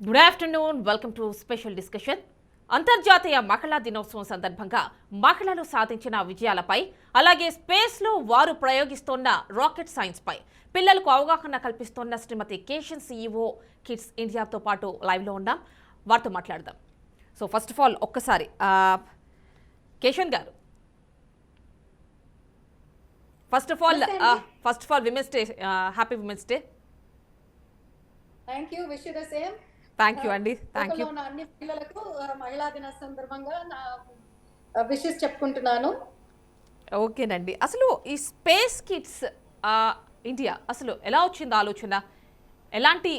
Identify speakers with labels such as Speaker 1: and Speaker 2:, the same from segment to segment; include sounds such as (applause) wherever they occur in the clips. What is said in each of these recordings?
Speaker 1: Good afternoon welcome to special discussion అంతర్జాతీయ మహిళా దినోత్సవం సందర్భంగా మహిళలు సాధించిన విజయాలపై అలాగే స్పేస్లో వారు ప్రయోగిస్తోన్న రాకెట్ సైన్స్పై పిల్లలకు అవగాహన కల్పిస్తోన్న శ్రీమతి కేషన్ సీఈఓ కిడ్స్ ఇండియాతో పాటు లైవ్లో ఉన్నాం. వారితో మాట్లాడదాం. సో ఫస్ట్ ఆఫ్ ఆల్ ఒక్కసారి కేషన్ కేశవన్ గారు. First of all first of all women's day happy women's day
Speaker 2: thank you wish the same
Speaker 1: thank you అండి థ్యాంక్ యూ
Speaker 2: అన్ని పిల్లలకు మహిళా దిన సందర్భంగా నా విషెస్ చెప్పుకుంటున్నాను.
Speaker 1: ఓకేనండి. అసలు ఈ స్పేస్ కిట్స్ ఇండియా అసలు ఎలా వచ్చింది ఆలోచన? ఎలాంటి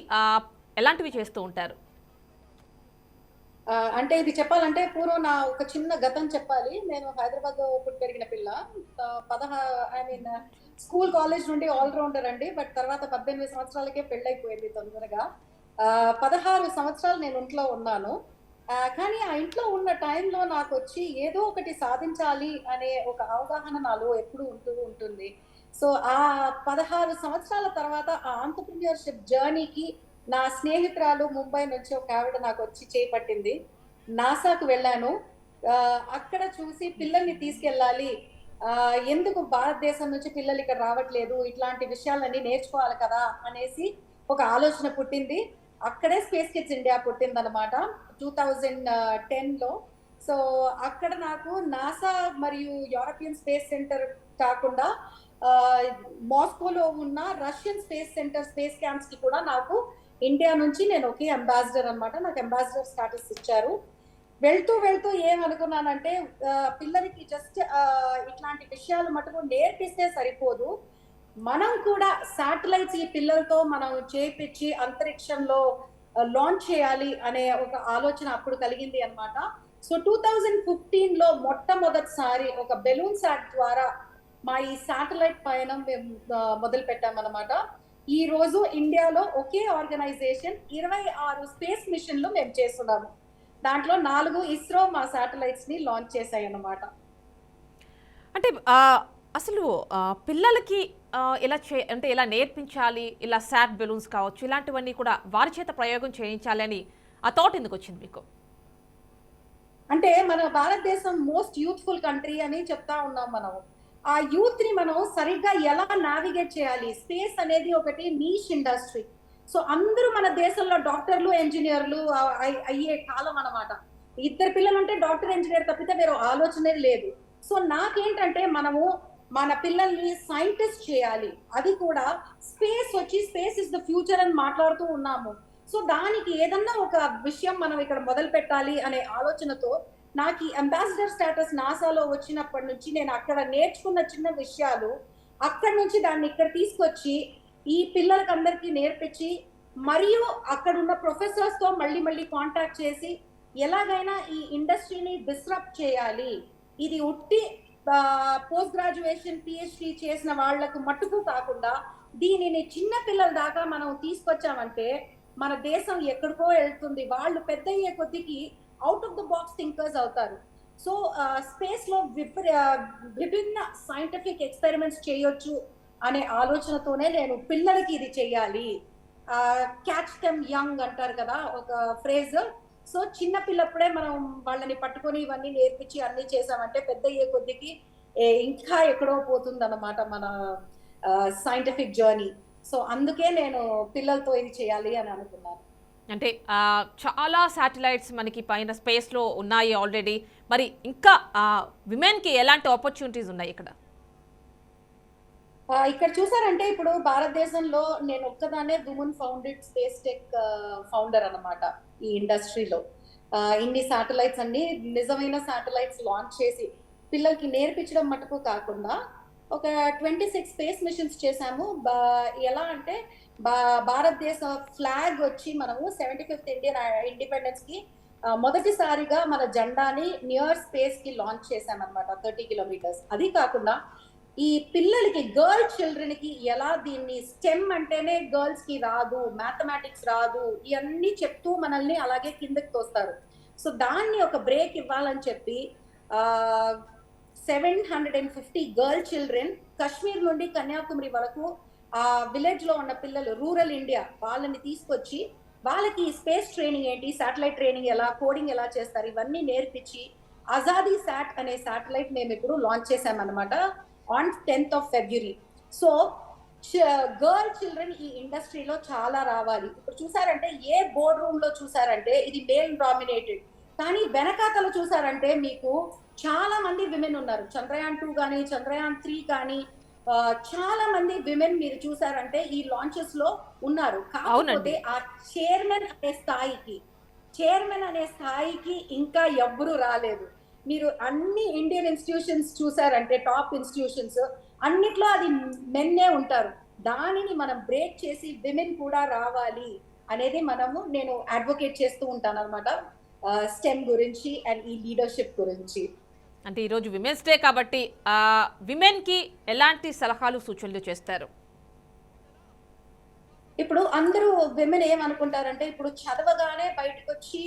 Speaker 1: ఎలాంటివి చేస్తూ ఉంటారు?
Speaker 2: అంటే ఇది చెప్పాలంటే పూర్వం నా ఒక చిన్న గతం చెప్పాలి. నేను హైదరాబాద్లో పుట్టి పెరిగిన పిల్ల. పదహా ఐ మీన్ స్కూల్ కాలేజ్ నుండి ఆల్రౌండర్ అండి. బట్ తర్వాత పద్దెనిమిది సంవత్సరాలకే పెళ్ళైపోయింది తొందరగా. పదహారు సంవత్సరాలు నేను ఇంట్లో ఉన్నాను. కానీ ఆ ఇంట్లో ఉన్న టైంలో నాకు వచ్చి ఏదో ఒకటి సాధించాలి అనే ఒక అవగాహన నాలో ఎప్పుడు ఉంటూ ఉంటుంది. సో ఆ పదహారు సంవత్సరాల తర్వాత ఆ ఆంటర్ప్రినియర్షిప్ జర్నీకి నా స్నేహితురాలు ముంబై నుంచి ఒక ఆవిడ నాకు వచ్చి చేపట్టింది. నాసాకు వెళ్ళాను. అక్కడ చూసి పిల్లల్ని తీసుకెళ్ళాలి. ఎందుకు భారతదేశం నుంచి పిల్లలు ఇక్కడ రావట్లేదు? ఇట్లాంటి విషయాలన్నీ నేర్చుకోవాలి కదా అనేసి ఒక ఆలోచన పుట్టింది. అక్కడే స్పేస్ కిడ్స్ ఇండియా పుట్టిందనమాట టూ థౌజండ్ టెన్లో సో అక్కడ నాకు నాసా మరియు యూరోపియన్ స్పేస్ సెంటర్ కాకుండా మాస్కోలో ఉన్న రష్యన్ స్పేస్ సెంటర్ స్పేస్ క్యాంప్స్కి కూడా నాకు ఇండియా నుంచి నేను ఒకే అంబాసిడర్ అనమాట నాకు అంబాసిడర్ స్టాటస్ ఇచ్చారు. వెళ్తూ వెళ్తూ ఏమనుకున్నానంటే పిల్లలకి జస్ట్ ఇట్లాంటి విషయాలు మటుకు నేర్పిస్తే సరిపోదు. మనం కూడా శాటిలైట్స్ ఈ పిల్లలతో మనం చేపించి అంతరిక్షంలో లాంచ్ చేయాలి అనే ఒక ఆలోచన అప్పుడు కలిగింది అనమాట సో టూ థౌజండ్ ఫిఫ్టీన్లో మొట్టమొదటిసారి ఒక బెలూన్ సాట్ ద్వారా మా ఈ శాటిలైట్ పయనం మేము మొదలు పెట్టామన్నమాట ఈ రోజు ఇండియాలో ఒకే ఆర్గనైజేషన్ ఇరవై ఆరు స్పేస్ మిషన్లు మేము చేస్తున్నాము. దాంట్లో నాలుగు ఇస్రో మా శాటిలైట్స్ని లాంచ్ చేశాయి అన్నమాట.
Speaker 1: అంటే అసలు పిల్లలకి ఎలా ఇలా చే అంటే ఇలా నేర్పించాలి ఇలా శాట్ బెలూన్స్ కావచ్చు ఇలాంటివన్నీ కూడా వారి చేత ప్రయోగం చేయించాలి అని ఆ థాట్ ఎందుకు వచ్చింది మీకు?
Speaker 2: అంటే మన భారతదేశం మోస్ట్ యూత్ఫుల్ కంట్రీ అని చెప్తా ఉన్నాం మనం. ఆ యూత్ని మనం సరిగ్గా ఎలా నావిగేట్ చేయాలి? స్పేస్ అనేది ఒకటి నీష్ ఇండస్ట్రీ సో అందరూ మన దేశంలో డాక్టర్లు ఇంజనీర్లు అయ్యే కాలం అన్నమాట. ఇద్దరు పిల్లలు ఉంటే డాక్టర్ ఇంజనీర్ తప్పితే వేరే ఆలోచనే లేదు. సో నాకేంటంటే మనము మన పిల్లల్ని సైంటిస్ట్ చేయాలి. అది కూడా స్పేస్ వచ్చి స్పేస్ ఇస్ ద ఫ్యూచర్ అని మాట్లాడుతూ ఉన్నాము. సో దానికి ఏదన్నా ఒక విషయం మనం ఇక్కడ మొదలు పెట్టాలి అనే ఆలోచనతో నాకు ఈ అంబాసిడర్ స్టేటస్ నాసాలో వచ్చినప్పటి నుంచి నేను అక్కడ నేర్చుకున్న చిన్న విషయాలు అక్కడి నుంచి దాన్ని ఇక్కడ తీసుకొచ్చి ఈ పిల్లలకి అందరికీ నేర్పించి మరియు అక్కడ ఉన్న ప్రొఫెసర్స్తో మళ్ళీ మళ్ళీ కాంటాక్ట్ చేసి ఎలాగైనా ఈ ఇండస్ట్రీని డిస్రప్ట్ చేయాలి. ఇది ఉట్టి పోస్ట్ గ్రాడ్యుయేషన్ పిహెచ్డి చేసిన వాళ్ళకు మట్టుకు కాకుండా దీనిని చిన్న పిల్లల దాకా మనం తీసుకొచ్చామంటే మన దేశం ఎక్కడికో వెళ్తుంది. వాళ్ళు పెద్ద అయ్యే కొద్దికి out of the box thinkers అవుతారు. సో స్పేస్లో విభిన్న సైంటిఫిక్ ఎక్స్పెరిమెంట్స్ చేయొచ్చు అనే ఆలోచనతోనే నేను పిల్లలకి ఇది చెయ్యాలి. క్యాచ్ దెమ్ యంగ్ అంటారు కదా ఒక ఫ్రేజ్ సో చిన్న పిల్లప్పుడే మనం వాళ్ళని పట్టుకొని ఇవన్నీ నేర్పించి అన్ని చేసామంటే పెద్ద అయ్యే కొద్దికి ఇంకా ఎక్కడో పోతుంది అనమాట మన సైంటిఫిక్ జర్నీ సో అందుకే నేను పిల్లలతో ఇది చేయాలి అని అనుకున్నాను.
Speaker 1: అంటే చాలా శాటిలైట్స్ మనకి పైన స్పేస్లో ఉన్నాయి ఆల్రెడీ మరి ఇంకా విమెన్కి ఎలాంటి ఆపర్చునిటీస్ ఉన్నాయి ఇక్కడ?
Speaker 2: ఇక్కడ చూసారంటే ఇప్పుడు భారతదేశంలో నేను ఒక్కదానే women founded space tech founder అన్నమాట ఈ ఇండస్ట్రీలో. ఇన్ని శాటిలైట్స్ అన్ని నిజమైన శాటిలైట్స్ లాంచ్ చేసి పిల్లలకి నేర్పించడం మటుకు కాకుండా ఒక ట్వంటీ సిక్స్ స్పేస్ మిషన్స్ చేశాము ఎలా అంటే బా- భారతదేశ ఫ్లాగ్ వచ్చి మనము సెవెంటీ ఫిఫ్త్ ఇండియన్ ఇండిపెండెన్స్కి మొదటిసారిగా మన జెండాని నియర్ స్పేస్కి లాంచ్ చేశామన్నమాట థర్టీ కిలోమీటర్స్ అది కాకుండా ఈ పిల్లలకి గర్ల్ చిల్డ్రన్కి ఎలా దీన్ని స్టెమ్ అంటేనే గర్ల్స్కి రాదు మ్యాథమెటిక్స్ రాదు ఇవన్నీ చెప్తూ మనల్ని అలాగే కిందకి తోస్తారు. సో దాన్ని ఒక బ్రేక్ ఇవ్వాలని చెప్పి seven hundred and fifty girl children Kashmir నుండి కన్యాకుమారి వరకు ఆ విలేజ్లో ఉన్న పిల్లలు రూరల్ ఇండియా వాళ్ళని తీసుకొచ్చి వాళ్ళకి స్పేస్ ట్రైనింగ్ ఏంటి శాటిలైట్ ట్రైనింగ్ ఎలా కోడింగ్ ఎలా చేస్తారు ఇవన్నీ నేర్పించి ఆజాదీ శాట్ అనే శాటిలైట్ మేము ఇప్పుడు లాంచ్ చేసామన్నమాట on tenth of February so girl children ఈ ఇండస్ట్రీలో చాలా రావాలి. ఇప్పుడు చూసారంటే ఏ బోర్డ్ రూమ్లో చూసారంటే ఇది మేల్ డామినేటెడ్ కానీ వెనకాతల చూసారంటే మీకు చాలా మంది విమెన్ ఉన్నారు. చంద్రయాన్ టూ కానీ చంద్రయాన్ త్రీ కానీ చాలా మంది విమెన్ మీరు చూసారంటే ఈ లాంచెస్లో ఉన్నారు. కాకపోతే ఆ చైర్మన్ అనే స్థాయికి చైర్మన్ అనే స్థాయికి ఇంకా ఎవ్వరూ రాలేదు. మీరు అన్ని ఇండియన్ ఇన్స్టిట్యూషన్స్ చూసారంటే టాప్ ఇన్స్టిట్యూషన్స్ అన్నిట్లో అది మెన్నే ఉంటారు. దానిని మనం బ్రేక్ చేసి విమెన్ కూడా రావాలి అనేది మనము నేను అడ్వకేట్ చేస్తూ ఉంటాను అనమాట స్టెమ్ గురించి అండ్ ఈ లీడర్షిప్ గురించి.
Speaker 1: అంటే ఈరోజు విమెన్స్ డే కాబట్టి విమెన్కి ఎలాంటి సలహాలు సూచనలు చేస్తారు?
Speaker 2: ఇప్పుడు అందరూ విమెన్ ఏమనుకుంటారంటే ఇప్పుడు చదవగానే బయటకు వచ్చి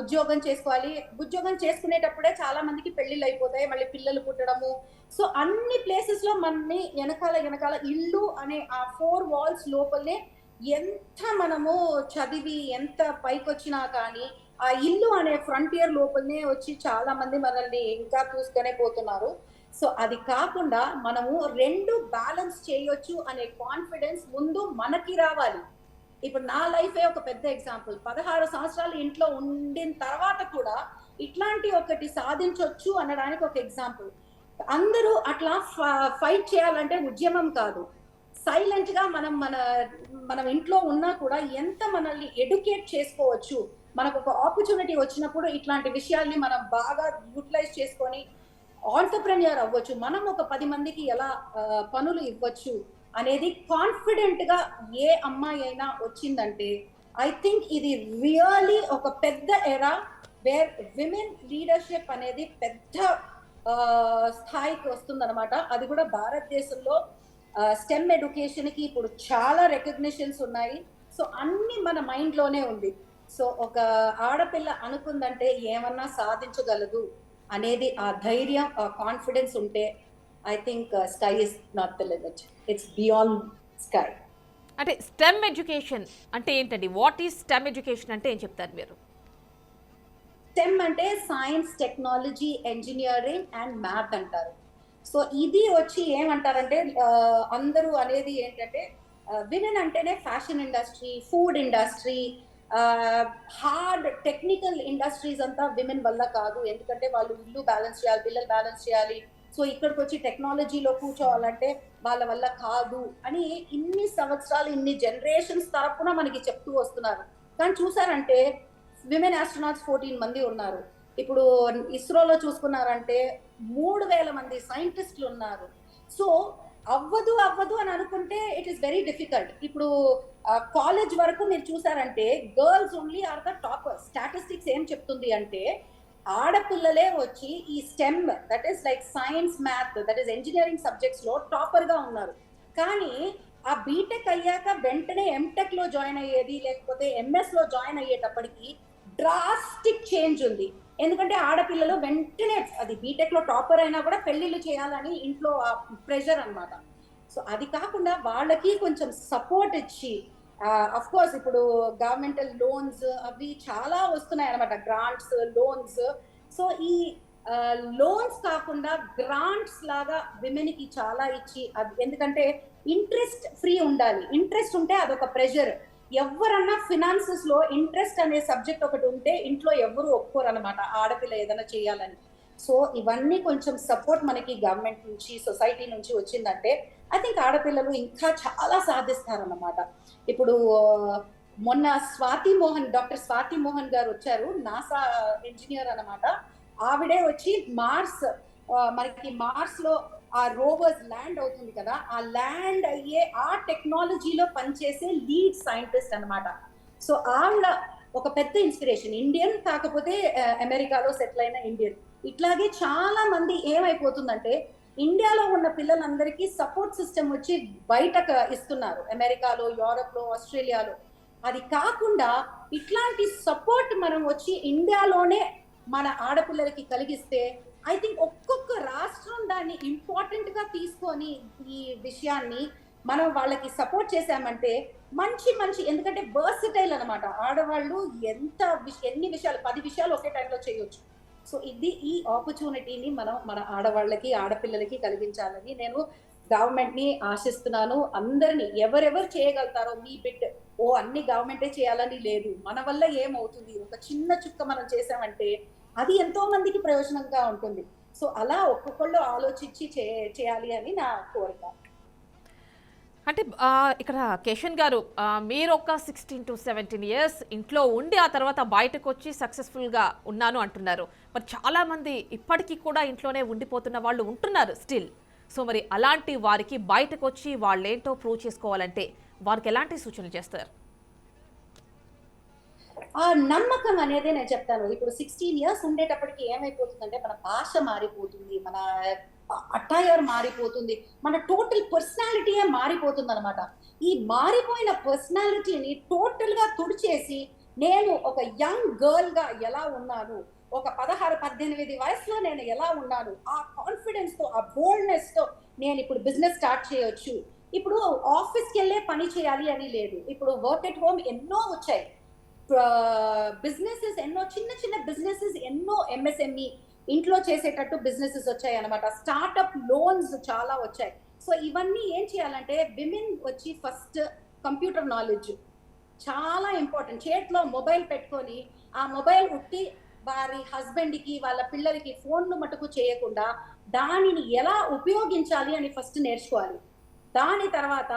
Speaker 2: ఉద్యోగం చేసుకోవాలి. ఉద్యోగం చేసుకునేటప్పుడే చాలా మందికి పెళ్ళిళ్ళు అయిపోతాయి. మళ్ళీ పిల్లలు పుట్టడము. సో అన్ని ప్లేసెస్లో మనని వెనకాల వెనకాల ఇల్లు అనే ఆ ఫోర్ వాల్స్ లోపలనే ఎంత మనము చదివి ఎంత పైకొచ్చినా కానీ ఆ ఇల్లు అనే ఫ్రంటియర్ లోపలనే వచ్చి చాలా మంది మనల్ని ఇంకా చూసుకునే పోతున్నారు. సో అది కాకుండా మనము రెండు బ్యాలెన్స్ చేయొచ్చు అనే కాన్ఫిడెన్స్ ముందు మనకి రావాలి. ఇప్పుడు నా లైఫే ఒక పెద్ద ఎగ్జాంపుల్ పదహారు సంవత్సరాలు ఇంట్లో ఉండిన తర్వాత కూడా ఇట్లాంటి ఒకటి సాధించవచ్చు అనడానికి ఒక ఎగ్జాంపుల్ అందరూ అట్లా ఫైట్ చేయాలంటే ఉద్యమం కాదు. సైలెంట్గా మనం మన మనం ఇంట్లో ఉన్నా కూడా ఎంత మనల్ని ఎడ్యుకేట్ చేసుకోవచ్చు మనకు ఒక ఆపర్చునిటీ వచ్చినప్పుడు ఇట్లాంటి విషయాల్ని మనం బాగా యూటిలైజ్ చేసుకొని ఆంటర్ప్రెన్యూర్ అవ్వచ్చు. మనం ఒక పది మందికి ఎలా పనులు ఇవ్వచ్చు అనేది కాన్ఫిడెంట్గా ఏ అమ్మాయి అయినా వచ్చిందంటే ఐ థింక్ ఇది రియలీ ఒక పెద్ద ఎరా వేర్ విమెన్ లీడర్షిప్ అనేది పెద్ద స్థాయికి వస్తుందన్నమాట. అది కూడా భారతదేశంలో స్టెమ్ ఎడ్యుకేషన్కి ఇప్పుడు చాలా రికగ్నిషన్స్ ఉన్నాయి. సో అన్ని మన మైండ్లోనే ఉంది. సో ఒక ఆడపిల్ల అనుకుందంటే ఏమన్నా సాధించగలదు అనేది ఆ ధైర్యం ఆ కాన్ఫిడెన్స్ ఉంటే I think sky is not the limit it's beyond sky
Speaker 1: అంటే స్టెమ్ ఎడ్యుకేషన్ అంటే ఏంటండి? వాట్ ఈస్ స్టెమ్ ఎడ్యుకేషన్ అంటే ఏం చెప్తారు మీరు?
Speaker 2: స్టెమ్ అంటే science technology engineering and math అంటారు. సో ఇది వచ్చి ఏమంటారంటే అందరూ అనేది ఏంటంటే విమెన్ అంటేనే fashion industry food industry hard technical industries అంతా విమెన్ వల్ల కాదు. ఎందుకంటే వాళ్ళు ఇల్లు బ్యాలెన్స్ చేయాలి పిల్లలు బ్యాలెన్స్ చేయాలి సో ఇక్కడికి వచ్చి టెక్నాలజీలో కూర్చోవాలంటే వాళ్ళ వల్ల కాదు అని ఇన్ని సంవత్సరాలు ఇన్ని జనరేషన్స్ తరపున మనకి చెప్తూ వస్తున్నారు. కానీ చూసారంటే విమెన్ ఆస్ట్రోనాట్స్ ఫోర్టీన్ మంది ఉన్నారు. ఇప్పుడు ఇస్రోలో చూసుకున్నారంటే మూడు వేల మంది సైంటిస్టులు ఉన్నారు. సో అవ్వదు అవ్వదు అని అనుకుంటే ఇట్ ఈస్ వెరీ డిఫికల్ట్ ఇప్పుడు కాలేజ్ వరకు మీరు చూసారంటే girls only are the topper statistics ఏం చెప్తుంది అంటే ఆడపిల్లలే వచ్చి ఈ STEM that is like science math that is engineering సబ్జెక్ట్స్లో టాపర్గా ఉన్నారు. కానీ ఆ బీటెక్ అయ్యాక వెంటనే ఎంటెక్లో జాయిన్ అయ్యేది లేకపోతే ఎంఎస్లో జాయిన్ అయ్యేటప్పటికి డ్రాస్టిక్ చేంజ్ ఉంది. ఎందుకంటే ఆడపిల్లలు వెంటనే అది బీటెక్లో టాపర్ అయినా కూడా పెళ్ళిళ్ళు చేయాలని ఇంట్లో ప్రెషర్ అన్నమాట. సో అది కాకుండా వాళ్ళకి కొంచెం సపోర్ట్ ఇచ్చి అఫ్ కోర్స్ ఇప్పుడు గవర్నమెంటల్ లోన్స్ అవి చాలా వస్తున్నాయి అనమాట గ్రాంట్స్ లోన్స్ సో ఈ లోన్స్ కాకుండా గ్రాంట్స్ లాగా విమెన్కి చాలా ఇచ్చి అది ఎందుకంటే ఇంట్రెస్ట్ ఫ్రీ ఉండాలి. ఇంట్రెస్ట్ ఉంటే అదొక ప్రెషర్ ఎవరన్నా ఫినాన్సెస్లో ఇంట్రెస్ట్ అనే సబ్జెక్ట్ ఒకటి ఉంటే ఇంట్లో ఎవరు ఒప్పుకోరు అనమాట ఆడపిల్ల ఏదైనా చేయాలని. సో ఇవన్నీ కొంచెం సపోర్ట్ మనకి గవర్నమెంట్ నుంచి సొసైటీ నుంచి వచ్చిందంటే ఐ థింక్ ఆడపిల్లలు ఇంకా చాలా సాధిస్తారన్నమాట. ఇప్పుడు మొన్న స్వాతి మోహన్ డాక్టర్ స్వాతి మోహన్ గారు వచ్చారు నాసా ఇంజనీర్ అనమాట ఆవిడే వచ్చి మార్స్ మనకి మార్స్లో ఆ రోవర్స్ ల్యాండ్ అవుతుంది కదా ఆ ల్యాండ్ అయ్యే ఆ టెక్నాలజీలో పనిచేసే లీడ్ సైంటిస్ట్ అన్నమాట. సో ఆవిడ ఒక పెద్ద ఇన్స్పిరేషన్. ఇండియన్ కాకపోతే అమెరికాలో సెటిల్ అయిన ఇండియన్. ఇట్లాగే చాలా మంది ఏమైపోతుందంటే ఇండియాలో ఉన్న పిల్లలందరికీ సపోర్ట్ సిస్టమ్ వచ్చి బయటకు ఇస్తున్నారు. అమెరికాలో యూరప్లో ఆస్ట్రేలియాలో. అది కాకుండా ఇట్లాంటి సపోర్ట్ మనం వచ్చి ఇండియాలోనే మన ఆడపిల్లలకి కలిగిస్తే ఐ థింక్ ఒక్కొక్క రాష్ట్రం దాన్ని ఇంపార్టెంట్గా తీసుకొని ఈ విషయాన్ని మనం వాళ్ళకి సపోర్ట్ చేశామంటే మంచి మంచి ఎందుకంటే బర్సిటైల్ అనమాట ఆడవాళ్ళు ఎంత ఎన్ని విషయాలు పది విషయాలు ఒకే టైంలో చేయొచ్చు. సో ఇది ఈ ఆపర్చునిటీని మనం మన ఆడవాళ్ళకి ఆడపిల్లలకి కలిగించాలని నేను గవర్నమెంట్ని ఆశిస్తున్నాను. అందరినీ ఎవరెవరు చేయగలుగుతారో మీ బిడ్డ ఓ అన్ని గవర్నమెంటే చేయాలని లేదు. మన వల్ల ఏమవుతుంది? ఒక చిన్న చుక్క మనం చేసామంటే అది ఎంతో మందికి ప్రయోజనంగా ఉంటుంది. సో అలా ఒక్కొక్కళ్ళు ఆలోచించి చే- చేయాలి అని నా కోరిక.
Speaker 1: అంటే ఇక్కడ కేషన్ గారు మీరు ఒక సిక్స్టీన్ టు సెవెంటీన్ ఇయర్స్ ఇంట్లో ఉండి ఆ తర్వాత బయటకు వచ్చి సక్సెస్ఫుల్గా ఉన్నాను అంటున్నారు. మరి చాలామంది ఇప్పటికీ కూడా ఇంట్లోనే ఉండిపోతున్న వాళ్ళు ఉంటున్నారు స్టిల్ సో మరి అలాంటి వారికి బయటకు వచ్చి వాళ్ళేంటో ప్రూవ్ చేసుకోవాలంటే వారికి ఎలాంటి సూచనలు చేస్తారు?
Speaker 2: ఆ నమ్మకం అనేది నేను చెప్తాను. ఇప్పుడు సిక్స్టీన్ ఇయర్స్ ఉండేటప్పటికి ఏమైపోతుందంటే మన భాష మారిపోతుంది. మన అటైర్ మారిపోతుంది. మన టోటల్ పర్సనాలిటీయే మారిపోతుంది అనమాట ఈ మారిపోయిన పర్సనాలిటీని టోటల్గా తుడిచేసి నేను ఒక యంగ్ గర్ల్గా ఎలా ఉన్నాను? ఒక పదహారు పద్దెనిమిది వయసులో నేను ఎలా ఉన్నాను? ఆ కాన్ఫిడెన్స్తో ఆ బోల్డ్నెస్తో నేను ఇప్పుడు బిజినెస్ స్టార్ట్ చేయొచ్చు. ఇప్పుడు ఆఫీస్కి వెళ్ళే పని చేయాలి అని లేదు. ఇప్పుడు వర్క్ ఎట్ హోమ్ ఎన్నో వచ్చాయి. బిజినెసెస్ ఎన్నో చిన్న చిన్న బిజినెసెస్ ఎన్నో ఎంఎస్ఎంఈ ఇంట్లో చేసేటట్టు బిజినెసెస్ వచ్చాయి అనమాట స్టార్ట్అప్ లోన్స్ చాలా వచ్చాయి. సో ఇవన్నీ ఏం చేయాలంటే విమెన్ వచ్చి ఫస్ట్ కంప్యూటర్ నాలెడ్జ్ చాలా ఇంపార్టెంట్ చేతిలో మొబైల్ పెట్టుకొని ఆ మొబైల్ ఉట్టి వారి హస్బెండ్కి వాళ్ళ పిల్లలకి ఫోన్లు మటుకు చేయకుండా దానిని ఎలా ఉపయోగించాలి అని ఫస్ట్ నేర్చుకోవాలి. దాని తర్వాత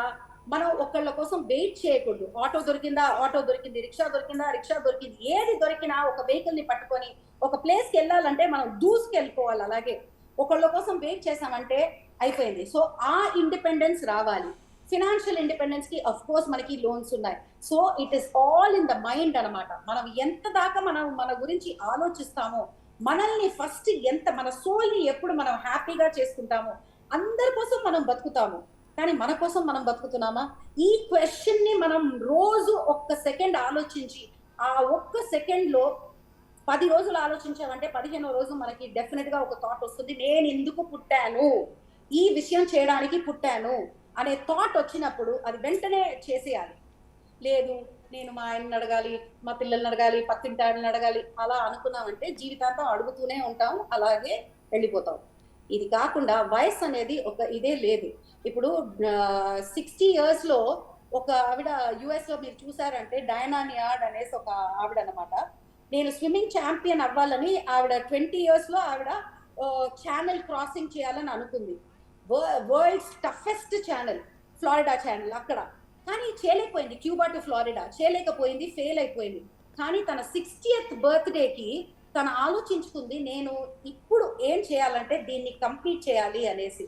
Speaker 2: మనం ఒకళ్ళ కోసం వెయిట్ చేయకూడదు. ఆటో దొరికిందా ఆటో దొరికింది రిక్షా దొరికిందా రిక్షా దొరికింది ఏది దొరికినా ఒక వెహికల్ని పట్టుకొని ఒక ప్లేస్కి వెళ్ళాలంటే మనం దూసుకెళ్ళిపోవాలి అలాగే. ఒకళ్ళ కోసం వెయిట్ చేసామంటే అయిపోయింది. సో ఆ ఇండిపెండెన్స్ రావాలి. ఫినాన్షియల్ ఇండిపెండెన్స్కి అఫ్ కోర్స్ మనకి లోన్స్ ఉన్నాయి. So it is all in the mind అన్నమాట. మనం ఎంత దాకా మనం మన గురించి ఆలోచిస్తామో మనల్ని ఫస్ట్ ఎంత మన సోల్ని ఎప్పుడు మనం హ్యాపీగా చేసుకుంటామో అందరి కోసం మనం బతుకుతాము. కానీ మన కోసం మనం బతుకుతున్నామా? ఈ క్వశ్చన్ని మనం రోజు ఒక్క సెకండ్ ఆలోచించి ఆ ఒక్క సెకండ్లో పది రోజులు ఆలోచించామంటే పదిహేనో రోజు మనకి డెఫినెట్గా ఒక థాట్ వస్తుంది నేను ఎందుకు పుట్టాను? ఈ విషయం చేయడానికి పుట్టాను? అనే థాట్ వచ్చినప్పుడు అది వెంటనే చేసేయాలి. లేదు నేను మా ఆయన్ని అడగాలి మా పిల్లల్ని అడగాలి పక్కింటి ఆయన్ని అడగాలి అలా అనుకున్నామంటే జీవితాంతం అడుగుతూనే ఉంటాం అలాగే వెళ్ళిపోతాం. ఇది కాకుండా వయసు అనేది ఒక ఇదే లేదు. ఇప్పుడు సిక్స్టీ ఇయర్స్లో ఒక ఆవిడ యుఎస్లో మీరు చూసారంటే డైనాని అనేసి ఒక ఆవిడ అనమాట నేను స్విమ్మింగ్ ఛాంపియన్ అవ్వాలని ఆవిడ ట్వంటీ ఇయర్స్లో ఆవిడ ఛానల్ క్రాసింగ్ చేయాలని అనుకుంది. World's toughest channel Florida channel అక్కడ. కానీ చేయలేకపోయింది క్యూబా టు ఫ్లారిడా చేయలేకపోయింది ఫెయిల్ అయిపోయింది. కానీ తన సిక్స్టీయత్ బర్త్డేకి తను ఆలోచించుకుంది నేను ఇప్పుడు ఏం చేయాలంటే దీన్ని కంప్లీట్ చేయాలి అనేసి.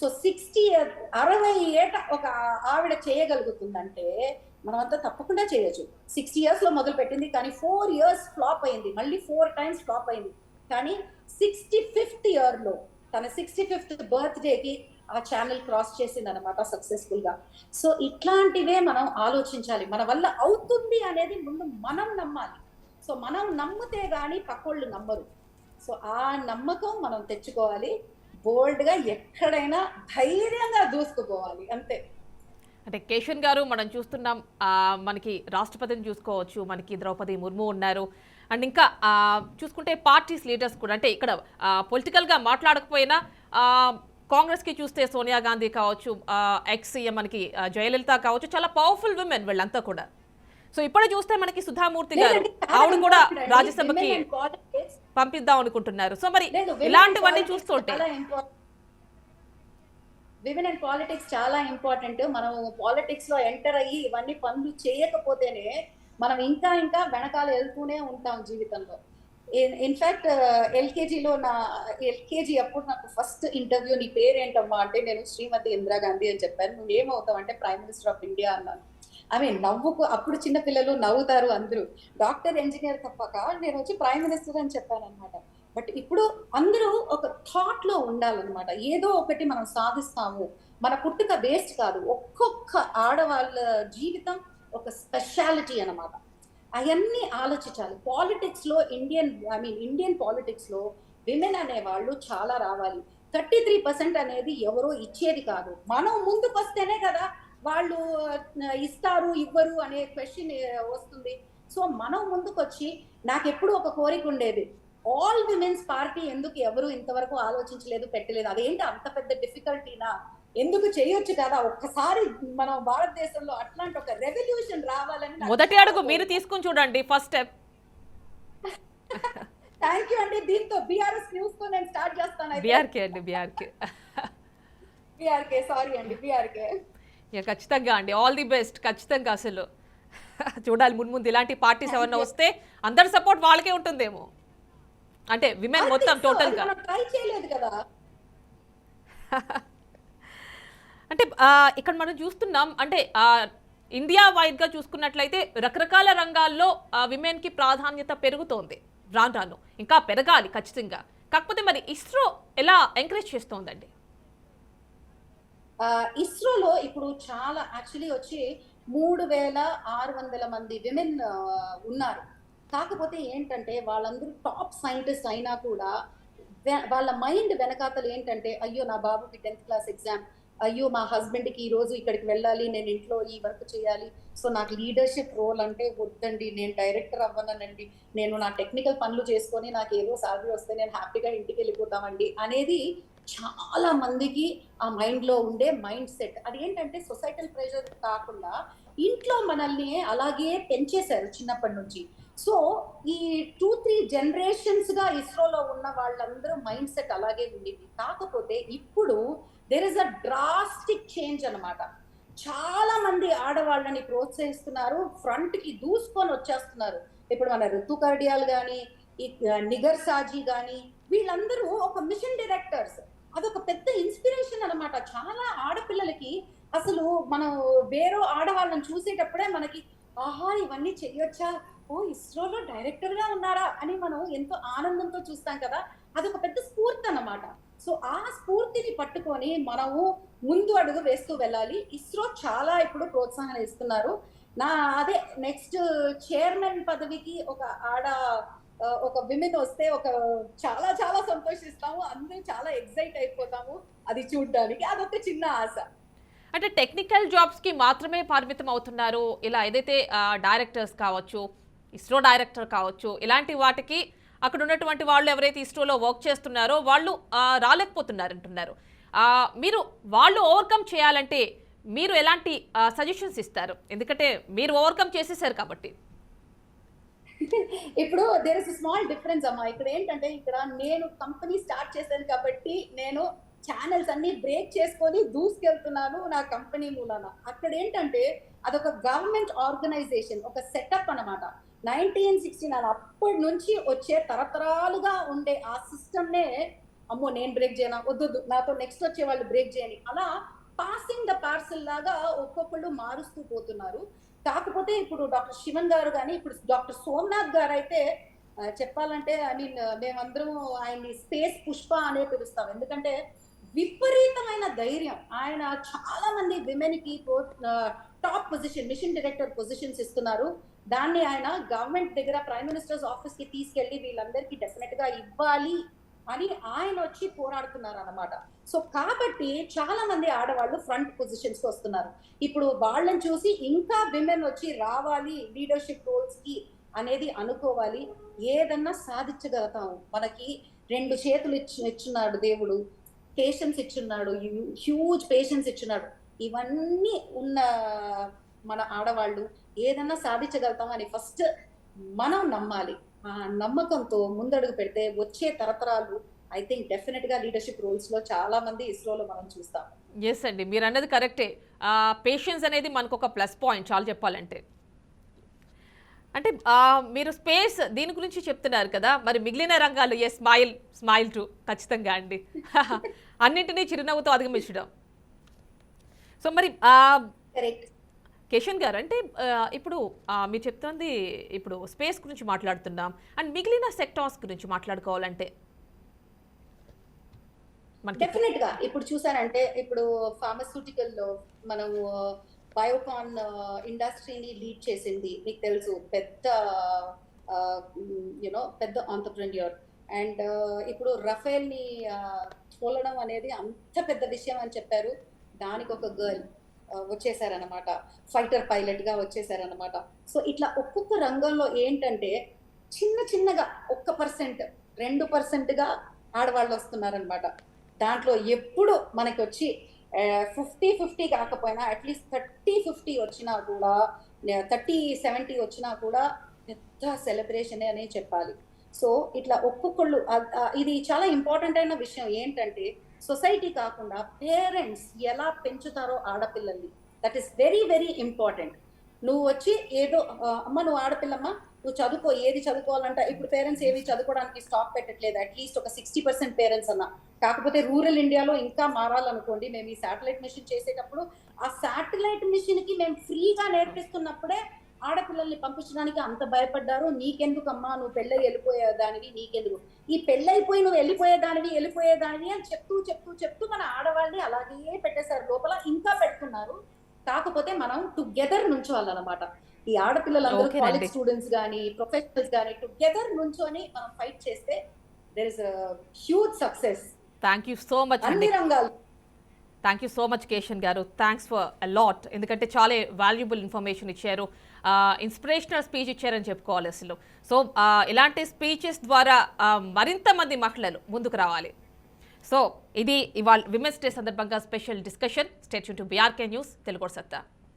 Speaker 2: సో సిక్స్టీ అరవై ఏట ఒక ఆవిడ చేయగలుగుతుందంటే మనమంతా తప్పకుండా చేయొచ్చు. సిక్స్టీ ఇయర్స్లో మొదలు పెట్టింది కానీ ఫోర్ ఇయర్స్ ఫ్లాప్ అయింది. మళ్ళీ ఫోర్ టైమ్స్ ఫ్లాప్ అయింది. కానీ సిక్స్టీ ఫిఫ్త్ ఇయర్లో తన సిక్స్టీ ఫిఫ్త్ బర్త్డేకి ఆ ఛానల్ క్రాస్ చేసింది అనమాట సక్సెస్ఫుల్గా సో ఇట్లాంటివే మనం ఆలోచించాలి. మన వల్ల అవుతుంది అనేది ముందు మనం నమ్మాలి. సో మనం నమ్మితే గాని పక్కోళ్ళు నమ్మరు. సో ఆ నమ్మకం మనం తెచ్చుకోవాలి. బోల్డ్గా ఎక్కడైనా ధైర్యంగా దూసుకుపోవాలి అంతే
Speaker 1: అంటే కేశన్ గారు మనం చూస్తున్నాం మనకి రాష్ట్రపతిని చూసుకోవచ్చు మనకి ద్రౌపది ముర్ము ఉన్నారు అండ్ ఇంకా చూసుకుంటే పార్టీస్ లీడర్స్ కూడా అంటే ఇక్కడ పొలిటికల్గా మాట్లాడకపోయినా కాంగ్రెస్కి చూస్తే సోనియా గాంధీ కావచ్చు ఎక్స్ సీఎం మనకి జయలలిత కావచ్చు చాలా పవర్ఫుల్ విమెన్ వీళ్ళంతా కూడా సో ఇప్పుడు చూస్తే మనకి సుధామూర్తి గారు ఆవిడ కూడా. రాజ్యసభకి. పంపిద్దాం అనుకుంటున్నారు. సో మరి ఇలాంటివన్నీ చూస్తుంటే.
Speaker 2: విమెన్ అండ్ పాలిటిక్స్ చాలా ఇంపార్టెంట్ మనం పాలిటిక్స్లో ఎంటర్ అయ్యి ఇవన్నీ పనులు చేయకపోతేనే మనం ఇంకా ఇంకా వెనకాల వెళ్తూనే ఉంటాం జీవితంలో. ఇన్ఫాక్ట్ ఎల్కేజీలో నా ఎల్కేజీ అప్పుడు నాకు ఫస్ట్ ఇంటర్వ్యూ నీ పేరేంటమ్మా అంటే నేను శ్రీమతి ఇందిరాగాంధీ అని చెప్పాను. నువ్వు ఏమవుతావు అంటే ప్రైమ్ మినిస్టర్ ఆఫ్ ఇండియా అన్నాను. ఐ మీన్ నవ్వుకు అప్పుడు చిన్న పిల్లలు నవ్వుతారు అందరూ. డాక్టర్ ఇంజనీర్ తప్పక. నేను వచ్చి ప్రైమ్ మినిస్టర్ అని చెప్పాను అనమాట బట్ ఇప్పుడు అందరూ ఒక థాట్లో ఉండాలన్నమాట. ఏదో ఒకటి మనం సాధిస్తాము. మన పుట్టుక వేస్ట్ కాదు. ఒక్కొక్క ఆడవాళ్ళ జీవితం ఒక స్పెషాలిటీ అనమాట అవన్నీ ఆలోచించాలి. పాలిటిక్స్లో ఇండియన్ ఐ మీన్ ఇండియన్ పాలిటిక్స్లో విమెన్ విమెన్ అనేవాళ్ళు చాలా రావాలి. థర్టీ త్రీ పర్సెంట్ అనేది ఎవరో ఇచ్చేది కాదు. మనం ముందుకు వస్తేనే కదా వాళ్ళు ఇస్తారు ఇవ్వరు అనే క్వశ్చన్ వస్తుంది. సో మనం ముందుకు వచ్చి నాకు ఎప్పుడు ఒక కోరిక ఉండేది. ఆల్ విమెన్స్ పార్టీ ఎందుకు ఎవరు ఇంతవరకు ఆలోచించలేదు పెట్టలేదు? అదేంటి అంత పెద్ద డిఫికల్టీనా ఎందుకు చేయొచ్చు కదా? ఒక్కసారి మనం భారతదేశంలో అట్లాంటి ఒక రెవల్యూషన్ రావాలని
Speaker 1: మొదటి అడుగు మీరు తీసుకుని చూడండి ఫస్ట్ స్టెప్
Speaker 2: థ్యాంక్ యూ అండి. దీంతో బీఆర్ఎస్ న్యూస్తో నేను స్టార్ట్ చేస్తాను
Speaker 1: బీఆర్కే అండి బీఆర్కే
Speaker 2: బీఆర్కే సారీ అండి బీఆర్కే
Speaker 1: ఇక ఖచ్చితంగా అండి. ఆల్ ది బెస్ట్ ఖచ్చితంగా అసలు. చూడాలి ముందు ముందు ఇలాంటి పార్టీస్ ఏమన్నా వస్తే అందరి సపోర్ట్ వాళ్ళకే ఉంటుందేమో. అంటే విమెన్ మొత్తం టోటల్గా.
Speaker 2: ట్రై చేయలేదు కదా.
Speaker 1: అంటే ఇక్కడ మనం చూస్తున్నాం అంటే ఇండియా వైడ్గా చూసుకున్నట్లయితే రకరకాల రంగాల్లో విమెన్కి ప్రాధాన్యత పెరుగుతోంది. రాను రాను. ఇంకా పెరగాలి ఖచ్చితంగా. కాకపోతే మరి ఇస్రో ఎలా ఎంకరేజ్ చేస్తోందండి?
Speaker 2: ఇస్రోలో ఇప్పుడు చాలా యాక్చువల్లీ వచ్చి మూడు వేల ఆరు వందల మంది విమెన్ ఉన్నారు. కాకపోతే ఏంటంటే వాళ్ళందరూ టాప్ సైంటిస్ట్ అయినా కూడా వాళ్ళ మైండ్ వెనకాతలు ఏంటంటే అయ్యో నా బాబుకి టెన్త్ క్లాస్ ఎగ్జామ్ అయ్యో మా హస్బెండ్కి ఈరోజు ఇక్కడికి వెళ్ళాలి నేను ఇంట్లో ఈ వర్క్ చేయాలి. సో నాకు లీడర్షిప్ రోల్ అంటే వద్దండి నేను డైరెక్టర్ అవ్వనండి నేను నా టెక్నికల్ పనులు చేసుకొని నాకు ఏదో సాలరీ వస్తే నేను హ్యాపీగా ఇంటికి వెళ్ళిపోతామండి అనేది చాలా మందికి ఆ మైండ్లో ఉండే మైండ్ సెట్ అది ఏంటంటే సొసైటల్ ప్రెషర్ కాకుండా ఇంట్లో మనల్ని అలాగే పెంచేశారు చిన్నప్పటి నుంచి. సో ఈ టూ త్రీ జనరేషన్స్గా ఇస్రోలో ఉన్న వాళ్ళందరూ మైండ్ సెట్ అలాగే ఉండింది. కాకపోతే ఇప్పుడు there is a drastic change అన్నమాట. చాలా మంది ఆడవాళ్ళని ప్రోత్సహిస్తున్నారు ఫ్రంట్కి దూసుకొని వచ్చేస్తున్నారు. ఇప్పుడు మన ఋతు కర్డియాల్ కానీ ఈ నిగర్ సాజీ కానీ వీళ్ళందరూ ఒక మిషన్ డైరెక్టర్స్ అదొక పెద్ద ఇన్స్పిరేషన్ అనమాట చాలా ఆడపిల్లలకి అసలు మనం వేరే ఆడవాళ్ళని చూసేటప్పుడే మనకి ఆహా ఇవన్నీ చెయ్యొచ్చా? ఓ ఇస్రోలో డైరెక్టర్గా ఉన్నారా? అని మనం ఎంతో ఆనందంతో చూస్తాం కదా. అదొక పెద్ద స్ఫూర్తి అనమాట సో ఆ స్ఫూర్తిని పట్టుకొని మనము ముందు అడుగు వేస్తూ వెళ్ళాలి. ఇస్రో చాలా ఇప్పుడు ప్రోత్సాహం ఇస్తున్నారు. నా అదే నెక్స్ట్ చైర్మన్ పదవికి ఒక ఆడ ఒక విమెన్ వస్తే ఒక చాలా చాలా సంతోషిస్తాము అందరూ చాలా ఎక్సైట్ అయిపోతాము. అది చూడడానికి అదొక చిన్న ఆశ.
Speaker 1: అంటే టెక్నికల్ జాబ్స్కి మాత్రమే పరిమితం అవుతున్నారు. ఇలా ఏదైతే డైరెక్టర్స్ కావచ్చు ఇస్రో డైరెక్టర్ కావచ్చు ఇలాంటి వాటికి అక్కడ ఉన్నటువంటి వాళ్ళు ఎవరైతే ఇస్రోలో వర్క్ చేస్తున్నారో వాళ్ళు రాలేకపోతున్నారు అంటున్నారు మీరు వాళ్ళు ఓవర్కమ్ చేయాలంటే మీరు ఎలాంటి సజెషన్స్ ఇస్తారు? ఎందుకంటే మీరు ఓవర్కమ్ చేసేసారు కాబట్టి.
Speaker 2: ఇప్పుడు దేర్ ఇస్ స్మాల్ డిఫరెన్స్ అమ్మా. ఇక్కడ ఏంటంటే ఇక్కడ నేను కంపెనీ స్టార్ట్ చేశాను కాబట్టి నేను ఛానల్స్ అన్ని బ్రేక్ చేసుకొని దూసుకెళ్తున్నాను నా కంపెనీ మూలన. అక్కడ ఏంటంటే అదొక గవర్నమెంట్ ఆర్గనైజేషన్ ఒక సెటప్ అన్నమాట. నైన్టీన్ సిక్స్టీ నైన్ అప్పటి నుంచి వచ్చే తరతరాలుగా ఉండే ఆ సిస్టమ్నే అమ్మో నేను బ్రేక్ చేయనా? వద్దు, నాతో నెక్స్ట్ వచ్చే వాళ్ళు బ్రేక్ చేయని. అలా పాసింగ్ ద పార్సల్ లాగా ఒక్కొక్కళ్ళు మారుస్తూ పోతున్నారు. కాకపోతే ఇప్పుడు డాక్టర్ శివన్ గారు కానీ ఇప్పుడు డాక్టర్ సోమనాథ్ గారు అయితే చెప్పాలంటే ఐ మీన్ మేమందరం ఆయన్ని స్పేస్ పుష్ప అనే పిలుస్తాం. ఎందుకంటే విపరీతమైన ధైర్యం. ఆయన చాలా మంది విమెన్కి top position mission director positions ఇస్తున్నారు. దాన్ని ఆయన గవర్నమెంట్ దగ్గర ప్రైమ్ మినిస్టర్స్ ఆఫీస్కి తీసుకెళ్ళి వీళ్ళందరికీ డెఫినెట్గా ఇవ్వాలి. అని ఆయన వచ్చి పోరాడుతున్నారు అనమాట సో కాబట్టి చాలా మంది ఆడవాళ్ళు ఫ్రంట్ పొజిషన్స్కి వస్తున్నారు. ఇప్పుడు వాళ్ళని చూసి ఇంకా విమెన్ వచ్చి రావాలి లీడర్షిప్ రోల్స్కి అనేది అనుకోవాలి. ఏదన్నా సాధించగలుగుతాము మనకి రెండు చేతులు ఇచ్చి ఇచ్చున్నాడు దేవుడు. పేషెన్స్ ఇచ్చున్నాడు. హ్యూజ్ పేషెన్స్ ఇచ్చున్నాడు. ఇవన్నీ ఉన్న మన ఆడవాళ్ళు ఏదన్నా సాధించగలుగుతాం అని ఫస్ట్ మనం నమ్మాలి. నమ్మకంతో ముందడుగు పెడితే వచ్చే తరతరాలు ఐ థింక్ డెఫినెట్గా లీడర్షిప్ రోల్స్లో చాలా మంది ఇస్రోలో మనం చూస్తాం.
Speaker 1: ఎస్ అండి మీరు అన్నది కరెక్టే. పేషెన్స్ అనేది మనకు ఒక ప్లస్ పాయింట్ చాలా చెప్పాలంటే. అంటే మీరు స్పేస్ దీని గురించి చెప్తున్నారు కదా మరి మిగిలిన రంగాలు ఏ స్మైల్ స్మైల్ టు ఖచ్చితంగా అండి. (laughs) అన్నింటినీ చిరునవ్వుతో అధిగమించడం. సో మరి కిషన్ గారు అంటే ఇప్పుడు మీరు చెప్తుంది ఇప్పుడు స్పేస్ గురించి మాట్లాడుతున్నాం అండ్ మిగిలిన సెక్టార్స్ గురించి మాట్లాడుకోవాలంటే?
Speaker 2: డెఫినెట్గా. ఇప్పుడు చూసారంటే ఇప్పుడు ఫార్మస్యూటికల్లో మనము బయోకాన్ ఇండస్ట్రీని లీడ్ చేసింది. మీకు తెలుసు పెద్ద యునో పెద్ద ఆంటర్ప్రెన్యూర్ అండ్ ఇప్పుడు రఫేల్ని తోలడం అనేది అంత పెద్ద విషయం అని చెప్పారు. దానికి ఒక గర్ల్ వచ్చేసారనమాట ఫైటర్ పైలట్గా వచ్చేసారనమాట సో ఇట్లా ఒక్కొక్క రంగంలో ఏంటంటే చిన్న చిన్నగా ఒక్క పర్సెంట్ రెండు పర్సెంట్గా ఆడవాళ్ళు వస్తున్నారనమాట దాంట్లో ఎప్పుడు మనకి వచ్చి ఫిఫ్టీ ఫిఫ్టీ కాకపోయినా అట్లీస్ట్ థర్టీ ఫిఫ్టీ వచ్చినా కూడా థర్టీ సెవెంటీ వచ్చినా కూడా పెద్ద సెలబ్రేషనే అనే చెప్పాలి. సో ఇట్లా ఒక్కొక్కళ్ళు ఇది చాలా ఇంపార్టెంట్ అయిన విషయం ఏంటంటే సొసైటీ కాకుండా పేరెంట్స్ ఎలా పెంచుతారో ఆడపిల్లల్ని. That is very very important నువ్వు వచ్చి ఏదో అమ్మ నువ్వు ఆడపిల్లమ్మ నువ్వు చదువుకో ఏది చదువుకోవాలంటే ఇప్పుడు పేరెంట్స్ ఏవి చదువుకోవడానికి స్టాప్ పెట్టట్లేదు అట్లీస్ట్ ఒక సిక్స్టీ పర్సెంట్ పేరెంట్స్ అన్న. కాకపోతే రూరల్ ఇండియాలో ఇంకా మారాలనుకోండి మేము ఈ శాటిలైట్ మిషన్ చేసేటప్పుడు ఆ శాటిలైట్ మిషన్కి మేము ఫ్రీగా నేర్పిస్తున్నప్పుడే ఆడపిల్లల్ని పంపించడానికి అంత భయపడ్డారు నీకెందుకమ్మా? నువ్వు పెళ్ళై వెళ్ళిపోయే దానివి నీకెందుకు? ఈ పెళ్ళైపోయి నువ్వు వెళ్ళిపోయే దానివి వెళ్ళిపోయే దానివి అని చెప్తూ చెప్తూ చెప్తూ మన ఆడవాళ్ళని అలాగే పెట్టేశారు. లోపల ఇంకా పెడుతున్నారు. కాకపోతే మనం టుగెదర్ నుంచోవాలన్నమాట. ఈ ఆడపిల్లలందరూ. కాలేజ్ స్టూడెంట్స్ కానీ ప్రొఫెషనల్స్ కానీ టుగెదర్ నుంచొని మనం ఫైట్ చేస్తే there is huge success
Speaker 1: thank you so much
Speaker 2: అన్ని రంగాలు.
Speaker 1: Thank you so much Keshan గారు. థ్యాంక్స్ ఫర్ లాట్ ఎందుకంటే చాలా వాల్యుబుల్ ఇన్ఫర్మేషన్ ఇచ్చారు. ఇన్స్పిరేషనల్ స్పీచ్ ఇచ్చారని చెప్పుకోవాలి అసలు. సో ఇలాంటి స్పీచెస్ ద్వారా మరింత మంది మహిళలు ముందుకు రావాలి. సో ఇది ఇవాళ విమెన్స్ డే సందర్భంగా special discussion state to BRK news Telugu సత్తా.